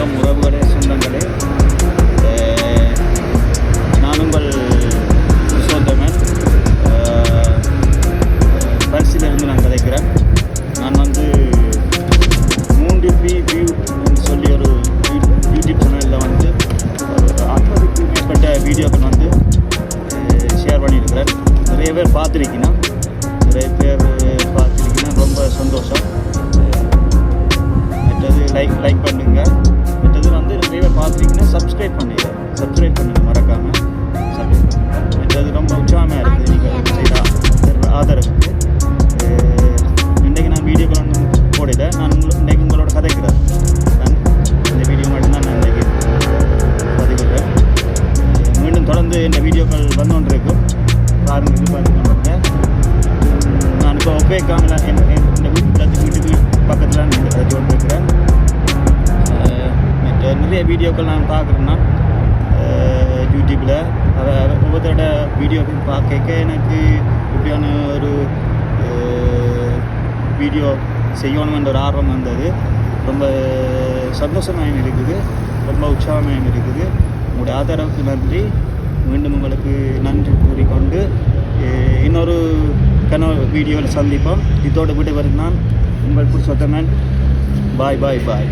வணக்கம் உறவுகளே சொந்தங்களே. நான் உங்கள் புருஷோத்தமன் பரிசிலிருந்து நான் கதைக்கிறேன். நான் வந்து மூன்று பி வியூ சொல்லி ஒரு யூடியூப் சேனலில் வந்து ஒரு அறுபதுக்கு மேற்பட்ட வீடியோக்கள் வந்து ஷேர் பண்ணியிருக்கிறேன். நிறைய பேர் பார்த்துருக்கீங்கன்னா நிறைய பேர் உற்சாகமாக இருக்குது நீங்கள் தர்ற ஆதரவுக்கு இன்றைக்கு நான் வீடியோக்கள் ஒன்றும் போடல. நான் இன்றைக்கு உங்களோட கதைக்கிறேன் நான் இந்த வீடியோ மட்டும்தான் நான் இன்றைக்கு பதிவிடுறேன். மீண்டும் தொடர்ந்து இந்த வீடியோக்கள் வந்து கொண்டு இருக்கும் பாருங்க இது பாருங்க நான் இப்போ ஒப்பேக்காமல் இந்த வீட்டு வீட்டுக்கு பக்கத்தில் நான் கதை கொண்டு இருக்கிறேன் நிறைய வீடியோக்கள் நான் பார்க்குறேன்னா யூடியூப்பில் ஒவ்வொருத்தரோட வீடியோ பார்க்க எனக்கு இப்படியான ஒரு வீடியோ செய்யணுமென்ற ஒரு ஆர்வம் வந்தது. ரொம்ப சந்தோஷமாயும் இருக்குது. ரொம்ப உற்சாகமாயும் இருக்குது. உங்களுடைய ஆதரவுக்கு நன்றி. மீண்டும் உங்களுக்கு நன்றி கூறிக்கொண்டு இன்னொரு கனவு வீடியோவில் சந்திப்போம். இதோடு விடைபெறும் நான் உங்கள் புருஷோத்தமன் பாய் பாய் பாய்